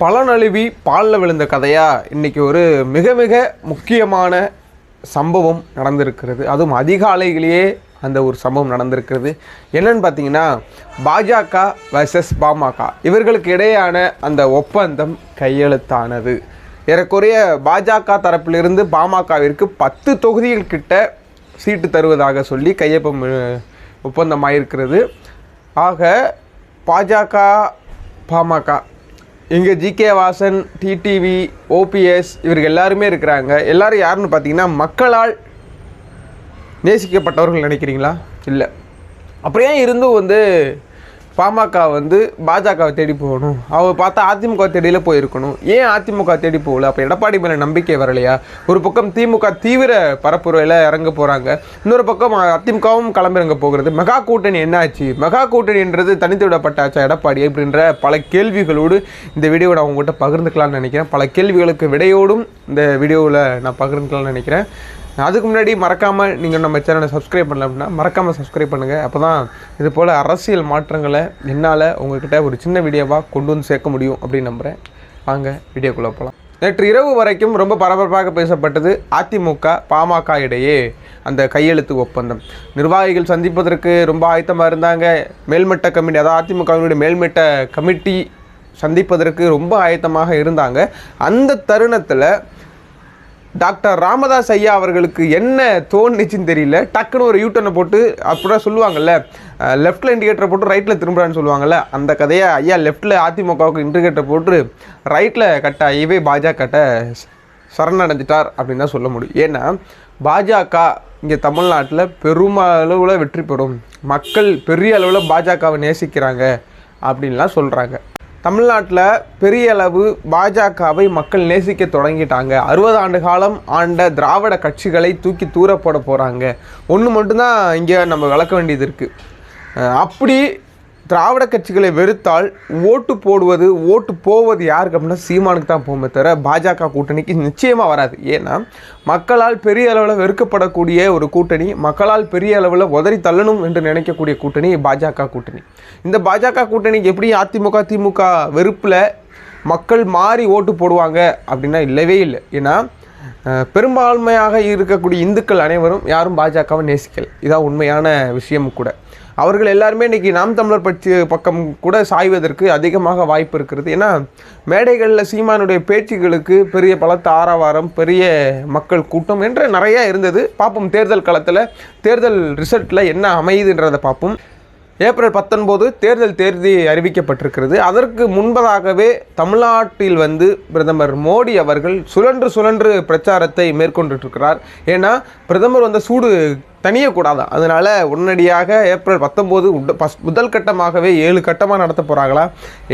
பலனழுவி பாலில் விழுந்த கதையாக இன்றைக்கி ஒரு மிக மிக முக்கியமான சம்பவம் நடந்திருக்கிறது. அதுவும் அதிகாலையிலேயே அந்த ஒரு சம்பவம் நடந்திருக்கிறது. என்னன்னு பார்த்தீங்கன்னா பாஜக வர்சஸ் பாமக. இவர்களுக்கு இடையேயான அந்த ஒப்பந்தம் கையெழுத்தானது. ஏறக்குறைய பாஜக தரப்பிலிருந்து பாமகவிற்கு பத்து தொகுதிகள் கிட்ட சீட்டு தருவதாக சொல்லி கையொப்பம் ஒப்பந்தமாயிருக்கிறது. ஆக பாஜக பாமக இங்கே ஜிகே வாசன் டிடிவி ஓபிஎஸ் இவர்கள் எல்லாருமே இருக்கிறாங்க. எல்லாரும் யாருன்னு பார்த்தீங்கன்னா மக்களால் நேசிக்கப்பட்டவர்கள் நினைக்கிறீங்களா? இல்லை. அப்புறம் ஏன் இருந்தும் வந்து பாமக வந்து பாஜகவை தேடி போகணும். அவ பார்த்தா அதிமுக தேடியில் போயிருக்கணும். ஏன் அதிமுக தேடி போகல? அப்போ எடப்பாடி மேலே நம்பிக்கை வரலையா? ஒரு பக்கம் திமுக தீவிர பரப்புரையில் இறங்க போகிறாங்க இன்னொரு பக்கம் அதிமுகவும் கிளம்பிறங்க போகிறது. மெகா கூட்டணி என்னாச்சு மெகா கூட்டணின்றது தனித்து விடப்பட்டாச்சா எடப்பாடி அப்படின்ற பல கேள்விகளோடு இந்த வீடியோவை நான் உங்கள்கிட்ட பகிர்ந்துக்கலாம்னு நினைக்கிறேன். பல கேள்விகளுக்கு விடையோடும் இந்த வீடியோவில் நான் பகிர்ந்துக்கலாம்னு நினைக்கிறேன். அதுக்கு முன்னாடி மறக்காமல் நீங்கள் நம்ம சேனலை சப்ஸ்கிரைப் பண்ணல அப்படின்னா மறக்காமல் சப்ஸ்கிரைப் பண்ணுங்கள் அப்போ தான் இது போல் அரசியல் மாற்றங்களை என்னால் உங்கள்கிட்ட ஒரு சின்ன வீடியோவாக கொண்டு வந்து சேர்க்க முடியும் அப்படின்னு நம்புகிறேன் வாங்க வீடியோக்குள்ளே போகலாம் நேற்று இரவு வரைக்கும் ரொம்ப பரபரப்பாக பேசப்பட்டது அதிமுக பாமக இடையே அந்த கையெழுத்து ஒப்பந்தம். நிர்வாகிகள் சந்திப்பதற்கு ரொம்ப ஆயத்தமாக இருந்தாங்க. மேல்மட்ட கமிட்டி அதாவது அதிமுகவினுடைய மேல்மட்ட கமிட்டி சந்திப்பதற்கு ரொம்ப ஆயத்தமாக இருந்தாங்க. அந்த தருணத்தில் டாக்டர் ராமதாஸ் ஐயா அவர்களுக்கு என்ன தோணுச்சுன்னு தெரியல. டக்குன்னு ஒரு யூட்டர்னை போட்டு அப்படிதான் சொல்லுவாங்கல்ல. லெஃப்ட்டில் இண்டிகேட்டர் போட்டு ரைட்டில் திரும்புறான்னு சொல்லுவாங்கல்ல. அந்த கதையை ஐயா லெஃப்ட்டில் அதிமுகவுக்கு இண்டிகேட்டர் போட்டு ரைட்டில் கட்ட ஐயவே பாஜகட்ட சரணடைஞ்சிட்டார் அப்படின்னு தான் சொல்ல முடியும். ஏன்னா பாஜக இங்கே தமிழ்நாட்டில் பெருமளவில் வெற்றி பெறும். மக்கள் பெரிய அளவில் பாஜகவை நேசிக்கிறாங்க அப்படின்லாம் சொல்கிறாங்க தமிழ்நாட்டில் பெரிய அளவு பாஜகவை மக்கள் நேசிக்க தொடங்கிட்டாங்க. அறுபது ஆண்டு காலம் ஆண்ட திராவிட கட்சிகளை தூக்கி தூர போட போகிறாங்க ஒன்று மட்டும்தான் இங்கே நம்ம விளக்க வேண்டியது இருக்குது அப்படி திராவிட கட்சிகளை வெறுத்தால் ஓட்டு போடுவது ஓட்டு போவது யாருக்கு அப்படின்னா சீமானுக்கு தான் போகுமே தவிர பாஜக கூட்டணிக்கு நிச்சயமாக வராது. ஏன்னா மக்களால் பெரிய அளவில் வெறுக்கப்படக்கூடிய ஒரு கூட்டணி மக்களால் பெரிய அளவில் உதறி தள்ளணும் என்று நினைக்கக்கூடிய கூட்டணி பாஜக கூட்டணி. இந்த பாஜக கூட்டணிக்கு எப்படி அதிமுக திமுக வெறுப்பில் மக்கள் மாறி ஓட்டு போடுவாங்க அப்படின்னா இல்லவே இல்லை. ஏன்னா பெரும்பான்மையாக இருக்கக்கூடிய இந்துக்கள் அனைவரும் யாரும் பாஜகவை நேசிக்கல். இதான் உண்மையான விஷயம் கூட. அவர்கள் எல்லாருமே இன்றைக்கி நாம் தமிழர் பற்றி பக்கம் கூட சாய்வதற்கு அதிகமாக வாய்ப்பு இருக்கிறது. ஏன்னா மேடைகளில் சீமானுடைய பேச்சுகளுக்கு பெரிய பலத்த ஆரவாரம் பெரிய மக்கள் கூட்டம் என்று நிறையா இருந்தது. பார்ப்போம் தேர்தல் களத்தில் தேர்தல் ரிசல்ட்டில் என்ன அமையுதுன்றதை பார்ப்போம். ஏப்ரல் பத்தொன்பது தேர்தல் தேதி அறிவிக்கப்பட்டிருக்கிறது. அதற்கு முன்பதாகவே தமிழ்நாட்டில் வந்து பிரதமர் மோடி அவர்கள் சுழன்று சுழன்று பிரச்சாரத்தை மேற்கொண்டுட்டு ஏன்னா பிரதமர் வந்த சூடு தனியக்கூடாதான் அதனால் உடனடியாக ஏப்ரல் பத்தொம்போது முதல் கட்டமாகவே ஏழு கட்டமாக நடத்த போகிறாங்களா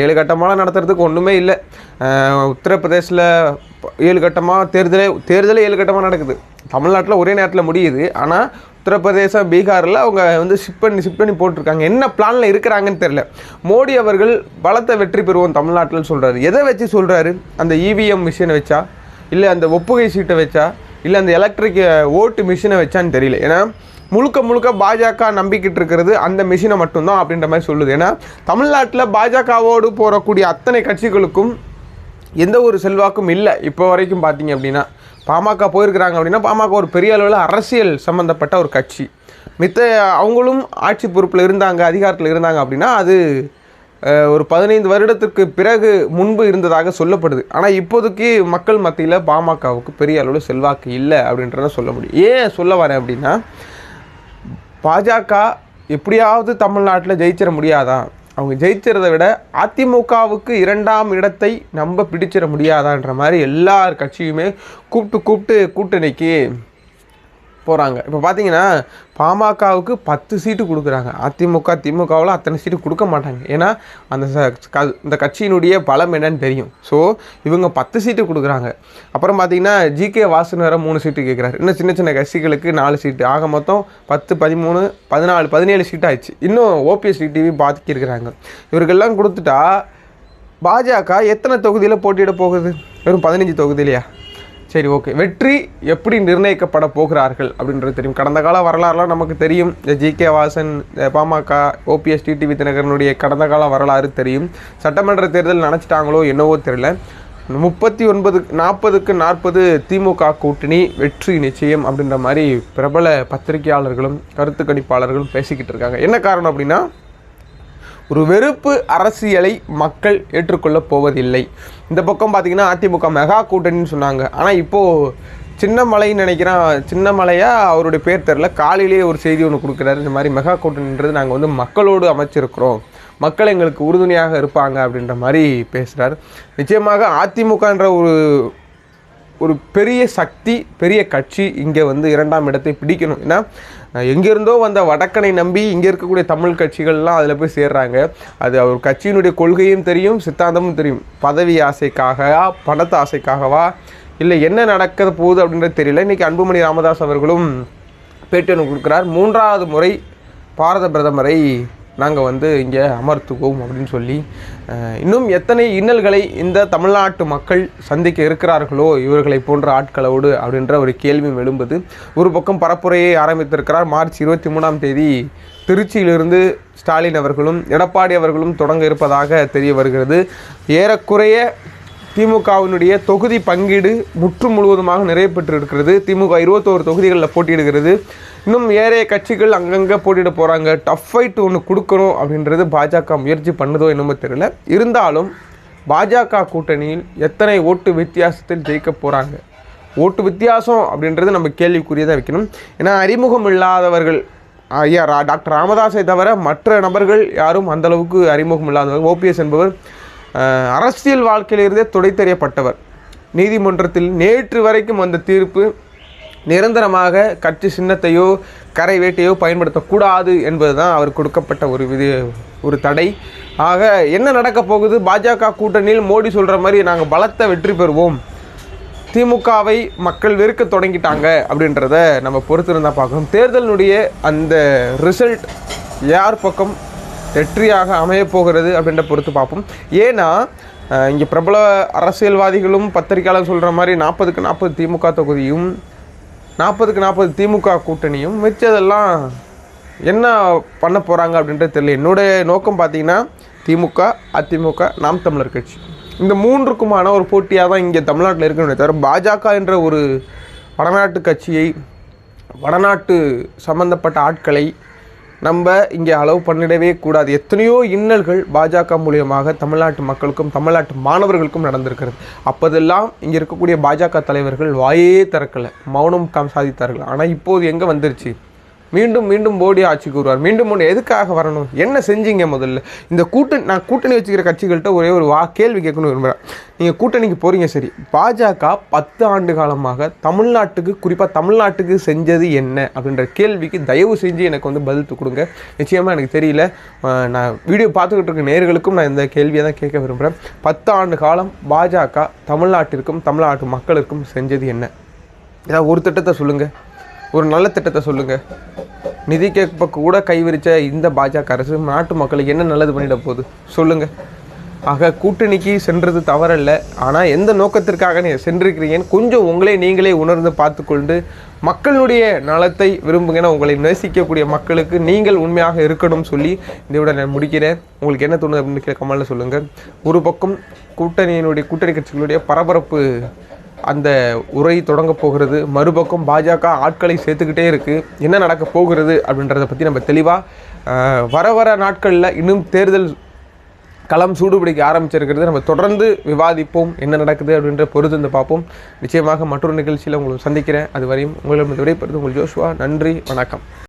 ஏழு கட்டமாக நடத்துறதுக்கு ஒன்றுமே இல்லை. உத்தரப்பிரதேசில் ஏழு கட்டமாக தேர்தலே தேர்தலே ஏழு கட்டமாக நடக்குது. தமிழ்நாட்டில் ஒரே நேரத்தில் முடியுது. ஆனால் உத்தரப்பிரதேசம் பீகாரில் அவங்க வந்து ஷிப் பண்ணி ஷிப் பண்ணி போட்டிருக்காங்க. என்ன பிளானில் இருக்கிறாங்கன்னு தெரியல. மோடி அவர்கள் பலத்தை வெற்றி பெறுவோம் தமிழ்நாட்டில் சொல்கிறாரு எதை வச்சு சொல்கிறாரு அந்த இவிஎம் மிஷினை வச்சா? இல்லை அந்த ஒப்புகை சீட்டை வச்சா? இல்லை அந்த எலக்ட்ரிக் ஓட்டு மிஷினை வச்சான்னு தெரியல. ஏன்னா முழுக்க முழுக்க பாஜக நம்பிக்கிட்டு இருக்கிறது அந்த மிஷினை மட்டும்தான் அப்படின்ற மாதிரி சொல்லுது. ஏன்னா தமிழ்நாட்டில் பாஜகவோடு போகக்கூடிய அத்தனை கட்சிகளுக்கும் எந்த ஒரு செல்வாக்கும் இல்லை. இப்போ வரைக்கும் பார்த்தீங்க அப்படின்னா. பாமக போயிருக்கிறாங்க அப்படின்னா பாமக ஒரு பெரிய அளவில் அரசியல் சம்மந்தப்பட்ட ஒரு கட்சி. மித்த அவங்களும் ஆட்சி பொறுப்பில் இருந்தாங்க அதிகாரத்தில் இருந்தாங்க அப்படின்னா அது ஒரு பதினைந்து வருடத்திற்கு பிறகு முன்பு இருந்ததாக சொல்லப்படுது. ஆனால் இப்போதைக்கு மக்கள் மத்தியில் பாமகவுக்கு பெரிய அளவில் செல்வாக்கு இல்லை அப்படின்றத சொல்ல முடியும். ஏன் சொல்ல வரேன் அப்படின்னா பாஜக எப்படியாவது தமிழ்நாட்டில் ஜெயிச்சிட முடியாதா? அவங்க ஜெயிச்சிறதை விட அதிமுகவுக்கு இரண்டாம் இடத்தை நம்ம பிடிச்சிட முடியாதான்ற மாதிரி எல்லார் கட்சியுமே கூப்பிட்டு கூப்பிட்டு கூட்டணிக்கு போகிறாங்க இப்போ பார்த்தீங்கன்னா பாமகவுக்கு பத்து சீட்டு கொடுக்குறாங்க. அதிமுக திமுகவில் அத்தனை சீட்டு கொடுக்க மாட்டாங்க. ஏன்னா அந்த ச- க- இந்த கட்சியினுடைய பலம் என்னன்னு தெரியும். ஸோ இவங்க பத்து சீட்டு கொடுக்குறாங்க. அப்புறம் பார்த்தீங்கன்னா ஜிகே வாசன் வேறு மூணு சீட்டு கேட்குறாரு இன்னும் சின்ன சின்ன கட்சிகளுக்கு நாலு சீட்டு. ஆக மொத்தம் பத்து பதிமூணு பதினாலு பதினேழு சீட் ஆயிடுச்சு. இன்னும் ஓபிஎஸ் டிவி பாதிக்கிருக்கிறாங்க இவருக்கெல்லாம் கொடுத்துட்டா பாஜக எத்தனை தொகுதியில் போட்டியிட போகுது? வெறும் பதினஞ்சு தொகுதியிலையா? சரி ஓகே வெற்றி எப்படி நிர்ணயிக்கப்பட போகிறார்கள் அப்படின்றது தெரியும். கடந்த கால வரலாறுலாம் நமக்கு தெரியும். இந்த ஜி கே வாசன் இந்த பாமக ஓபிஎஸ் டிடிவி தினகரனுடைய கடந்த கால வரலாறு தெரியும். சட்டமன்ற தேர்தல் நினச்சிட்டாங்களோ என்னவோ தெரியல. முப்பத்தி ஒன்பது நாற்பதுக்கு நாற்பது திமுக கூட்டணி வெற்றி நிச்சயம் அப்படின்ற மாதிரி பிரபல பத்திரிகையாளர்களும் கருத்து கணிப்பாளர்களும் பேசிக்கிட்டு இருக்காங்க. என்ன காரணம் அப்படின்னா ஒரு வெறுப்பு அரசியலை மக்கள் ஏற்றுக்கொள்ளப் போவதில்லை. இந்த பக்கம் பார்த்தீங்கன்னா அதிமுக மெகா கூட்டணின்னு சொன்னாங்க. ஆனால் இப்போது சின்னமலைன்னு நினைக்கிறேன் சின்னமலையாக அவருடைய பேர் தெரில காலையிலேயே ஒரு செய்தி ஒன்று கொடுக்குறாரு. இந்த மாதிரி மெகா கூட்டணின்றது நாங்கள் வந்து மக்களோடு அமைச்சிருக்கிறோம். மக்கள் எங்களுக்கு உறுதுணையாக இருப்பாங்க அப்படின்ற மாதிரி பேசுகிறார் நிச்சயமாக அதிமுகன்ற ஒரு ஒரு பெரிய சக்தி பெரிய கட்சி இங்கே வந்து இரண்டாம் இடத்தை பிடிக்கணும். ஏன்னா எங்கேருந்தோ வந்த வடக்கனை நம்பி இங்கே இருக்கக்கூடிய தமிழ் கட்சிகள்லாம் அதில் போய் சேர்றாங்க. அது அவர் கட்சியினுடைய கொள்கையும் தெரியும் சித்தாந்தமும் தெரியும். பதவி ஆசைக்காகவா பணத்து ஆசைக்காகவா? இல்லை என்ன நடக்க போகுது அப்படின்றது தெரியல. இன்றைக்கி அன்புமணி ராமதாஸ் அவர்களும் பேட்டி ஒன்று கொடுக்குறார். மூன்றாவது முறை பாரத பிரதமரை நாங்கள் வந்து இங்கே அமர்த்துவோம் அப்படின்னு சொல்லி இன்னும் எத்தனை இன்னல்களை இந்த தமிழ்நாட்டு மக்கள் சந்திக்க இருக்கிறார்களோ இவர்களை போன்ற ஆட்களோடு அப்படின்ற ஒரு கேள்வியும் எழும்புது. ஒரு பக்கம் பரப்புரையை ஆரம்பித்திருக்கிறார். மார்ச் இருபத்தி மூணாம் தேதி திருச்சியிலிருந்து ஸ்டாலின் அவர்களும் எடப்பாடி அவர்களும் தொடங்க இருப்பதாக தெரிய வருகிறது. ஏறக்குறைய திமுகவினுடைய தொகுதி பங்கீடு முற்று முழுவதுமாக நிறைவேற்று இருக்கிறது திமுக இருபத்தோரு தொகுதிகளில் போட்டியிடுகிறது. இன்னும் ஏறைய கட்சிகள் அங்கங்கே போட்டியிட போகிறாங்க டஃப் ஃபைட் ஒன்று கொடுக்கணும் அப்படின்றது பாஜக முயற்சி பண்ணுதோ என்னமோ தெரியல. இருந்தாலும் பாஜக கூட்டணியில் எத்தனை ஓட்டு வித்தியாசத்தில் ஜெயிக்க போகிறாங்க ஓட்டு வித்தியாசம் அப்படின்றது நம்ம கேள்விக்குரியதாக வைக்கணும். ஏன்னா அறிமுகம் இல்லாதவர்கள் ஐயா ரா டாக்டர் ராமதாஸை தவிர மற்ற நபர்கள் யாரும் அந்தளவுக்கு அறிமுகம் இல்லாதவர்கள் ஓபிஎஸ் என்பவர் அரசியல் வாழ்க்கையிலிருந்தே துடைத்தறியப்பட்டவர். நீதிமன்றத்தில் நேற்று வரைக்கும் வந்த தீர்ப்பு நிரந்தரமாக கட்சி சின்னத்தையோ கரை வேட்டையோ பயன்படுத்தக்கூடாது என்பது தான் அவர் கொடுக்கப்பட்ட ஒரு விதி ஒரு தடை. ஆக என்ன நடக்க போகுது? பாஜக கூட்டணியில் மோடி சொல்கிற மாதிரி நாங்கள் பலத்த வெற்றி பெறுவோம். திமுகவை மக்கள் வெறுக்க தொடங்கிட்டாங்க அப்படின்றத நம்ம பொறுத்திருந்தால் பார்க்கணும். தேர்தலினுடைய அந்த ரிசல்ட் யார் பக்கம் வெற்றியாக அமையப்போகிறது அப்படின்ற பொறுத்து பார்ப்போம். ஏன்னா இங்கே பிரபல அரசியல்வாதிகளும் பத்திரிகையாளர் சொல்கிற மாதிரி நாற்பதுக்கு நாற்பது திமுக தொகுதியும் நாற்பதுக்கு நாற்பது திமுக கூட்டணியும் மிச்சதெல்லாம் என்ன பண்ண போகிறாங்க அப்படின்றது தெரியல. என்னுடைய நோக்கம் பார்த்தீங்கன்னா திமுக அதிமுக நாம் தமிழர் கட்சி. இந்த மூன்றுக்குமான ஒரு போட்டியாக தான் இங்கே தமிழ்நாட்டில் இருக்கணுமே தவிர பாஜக என்ற ஒரு வடநாட்டு கட்சியை வடநாட்டு சம்பந்தப்பட்ட ஆட்களை நம்ம இங்கே அளவு பண்ணிடவே கூடாது. எத்தனையோ இன்னல்கள் பாஜக மூலியமாக தமிழ்நாட்டு மக்களுக்கும் தமிழ்நாட்டு மாணவர்களுக்கும் நடந்திருக்கிறது. அப்போதெல்லாம் இங்கே இருக்கக்கூடிய பாஜக தலைவர்கள் வாயே திறக்கலை. மௌனம் காம் சாதித்தார்கள். ஆனால் இப்போது எங்கே வந்துருச்சு? மீண்டும் மீண்டும் மோடி ஆட்சிக்கு வருவார். மீண்டும் மோடி எதுக்காக வரணும்? என்ன செஞ்சீங்க முதல்ல? இந்த கூட்டணி நான் கூட்டணி வச்சுக்கிற கட்சிகள்கிட்ட ஒரே ஒரு வா கேள்வி கேட்கணும் விரும்புகிறேன் நீங்கள் கூட்டணிக்கு போகிறீங்க சரி. பாஜக பத்து ஆண்டு காலமாக தமிழ்நாட்டுக்கு குறிப்பாக தமிழ்நாட்டுக்கு செஞ்சது என்ன? அப்படின்ற கேள்விக்கு தயவு செஞ்சு எனக்கு வந்து பதில் கொடுங்க. நிச்சயமாக எனக்கு தெரியல. நான் வீடியோ பார்த்துக்கிட்டு இருக்க நேர்களுக்கும் நான் இந்த கேள்வியை தான் கேட்க விரும்புகிறேன் பத்து ஆண்டு காலம் பாஜக தமிழ்நாட்டிற்கும் தமிழ்நாட்டு மக்களுக்கும் செஞ்சது என்ன? ஏதாவது ஒரு திட்டத்தை சொல்லுங்கள் ஒரு நல்ல திட்டத்தை சொல்லுங்கள் நிதி கேட்ப கூட கைவிரித்த இந்த பாஜக அரசு நாட்டு மக்களுக்கு என்ன நல்லது பண்ணிட போகுது? சொல்லுங்கள் ஆக கூட்டணிக்கு சென்றது தவறல்ல. ஆனால் எந்த நோக்கத்திற்காக நீங்கள் சென்றிருக்கிறீங்கன்னு கொஞ்சம் உங்களே நீங்களே உணர்ந்து பார்த்துக்கொண்டு மக்களுடைய நலத்தை விரும்புங்கன்னா உங்களை நேசிக்கக்கூடிய மக்களுக்கு நீங்கள் உண்மையாக இருக்கணும்னு சொல்லி இதை விட நான் முடிக்கிறேன். உங்களுக்கு என்ன தோணுது அப்படின்னு கீழே கமலில் சொல்லுங்கள் ஒரு பக்கம் கூட்டணியினுடைய கூட்டணி கட்சிகளுடைய பரபரப்பு அந்த உரை தொடங்க போகிறது. மறுபக்கம் பாஜக ஆட்களை சேர்த்துக்கிட்டே இருக்குது என்ன நடக்க போகிறது அப்படின்றத பற்றி நம்ம தெளிவாக வர வர நாட்களில் இன்னும் தேர்தல் களம் சூடுபிடிக்க ஆரம்பிச்சிருக்கிறது. நம்ம தொடர்ந்து விவாதிப்போம். என்ன நடக்குது அப்படின்ற பொறுத்து வந்து பார்ப்போம். நிச்சயமாக மற்றொரு நிகழ்ச்சியில் உங்களை சந்திக்கிறேன். அது வரையும் உங்களிடம் விடைபெறுது உங்கள் ஜோஷுவா. நன்றி. வணக்கம்.